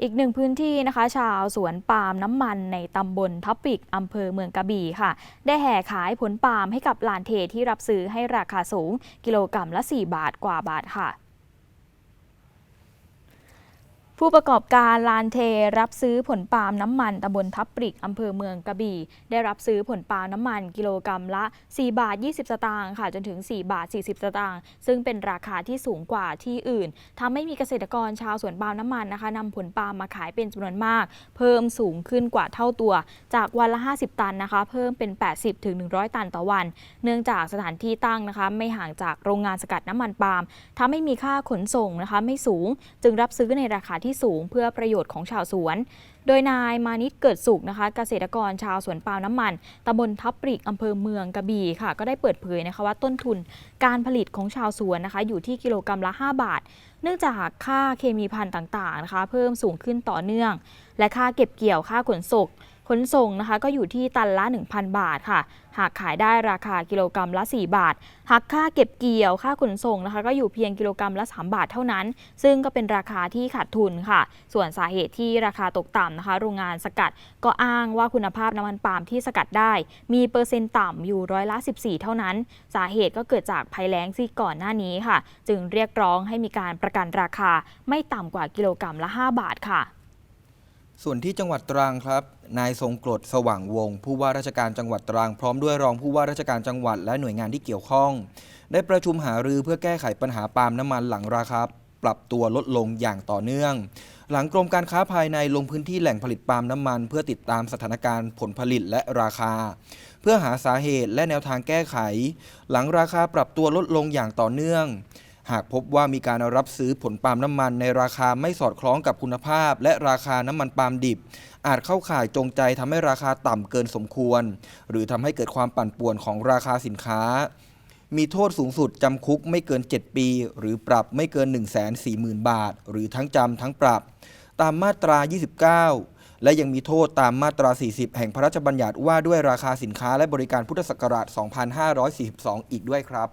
อีกหนึ่งพื้นที่นะคะ ชาวสวนปาล์มน้ำมันในตำบลทับปิกอำเภอเมืองกระบี่ค่ะ ได้แห่ขายผลปาล์มให้กับลานเทที่รับซื้อให้ราคาสูง กิโลกรัมละ 4 บาทกว่าบาทค่ะ ผู้ประกอบการลานเทรับซื้อผลปาล์มน้ำมันตำบลทับปริกอำเภอเมืองกระบี่ ได้รับซื้อผลปาล์มน้ำมันกิโลกรัมละ 4 บาท 20 สตางค์ค่ะจนถึง 4 บาท 40 สตางค์ซึ่งเป็นราคาที่สูงกว่าที่อื่นทำให้มีเกษตรกรชาวสวนปาล์มน้ำมันนะคะนำผลปาล์มมาขายเป็นจำนวนมาก เพิ่มสูงขึ้นกว่าเท่าตัว จากวันละ 50 ตันนะคะ เพิ่มเป็น 80ถึง100 ตันต่อวัน เนื่องจากสถานที่ตั้งนะคะ ไม่ห่างจากโรงงานสกัดน้ำมันปาล์มทำให้มีค่าขนส่งนะคะ ไม่สูง จึงรับซื้อในราคาที่สูงเพื่อประโยชน์ของชาวสวน โดยนายมานิตเกิดสุขนะคะ เกษตรกรชาวสวนปาล์มน้ำมันตำบลทับปริกอำเภอเมืองกระบี่ค่ะ ก็ได้เปิดเผยนะคะว่าต้นทุนการผลิตของชาวสวนนะคะ อยู่ที่กิโลกรัมละ 5 บาท เนื่องจากค่าเคมีพันธุ์ต่างๆนะคะ เพิ่มสูงขึ้นต่อเนื่อง และค่าเก็บเกี่ยวค่าขนส่ง ขนส่งนะคะก็อยู่ที่ตันละ 1,000 บาทค่ะ หากขายได้ราคากิโลกรัมละ 4 บาท หากค่าเก็บเกี่ยวค่าขนส่งนะคะก็อยู่เพียงกิโลกรัมละ 3 บาทเท่านั้น ซึ่งก็เป็นราคาที่ขาดทุนค่ะ ส่วนสาเหตุที่ราคาตกต่ำนะคะ โรงงานสกัดก็อ้างว่าคุณภาพน้ำมันปาล์มที่สกัดได้ มีเปอร์เซ็นต์ต่ำอยู่ร้อยละ 14 เท่านั้น สาเหตุก็เกิดจากภัยแล้งที่ก่อนหน้านี้ค่ะ จึงเรียกร้องให้มีการประกันราคาไม่ต่ำกว่ากิโลกรัมละ 5 บาทค่ะ ส่วนที่จังหวัดตรังครับ นายทรงกรดสว่างวง ผู้ว่าราชการจังหวัดตรังพร้อมด้วยรองผู้ว่าราชการจังหวัดและหน่วยงานที่เกี่ยวข้อง ได้ประชุมหารือเพื่อแก้ไขปัญหาปาล์มน้ำมันหลังราคาปรับตัวลดลงอย่างต่อเนื่อง หลังกรมการค้าภายในลงพื้นที่แหล่งผลิตปาล์มน้ำมัน เพื่อติดตามสถานการณ์ผลผลิตและราคา เพื่อหาสาเหตุและแนวทางแก้ไข หลังราคาปรับตัวลดลงอย่างต่อเนื่อง หากพบว่ามีการรับซื้อผลปาล์มน้ำมันในราคาไม่สอดคล้องกับคุณภาพ และราคาน้ำมันปาล์มดิบ อาจเข้าข่ายจงใจทำให้ราคาต่ำเกินสมควร หรือทำให้เกิดความปั่นป่วนของราคาสินค้า มีโทษสูงสุดจำคุกไม่เกิน 7 ปี หรือปรับไม่เกิน 1 4 0 0 0 0 บาท หรือทั้งจำทั้งปรับ ตามมาตรา 29และยังมีโทษตามมาตรา 40 แห่งพระราชบัญญัติว่าด้วยราคาสินค้าและบริการพุทธศักราช 2542 อีกด้วยครับ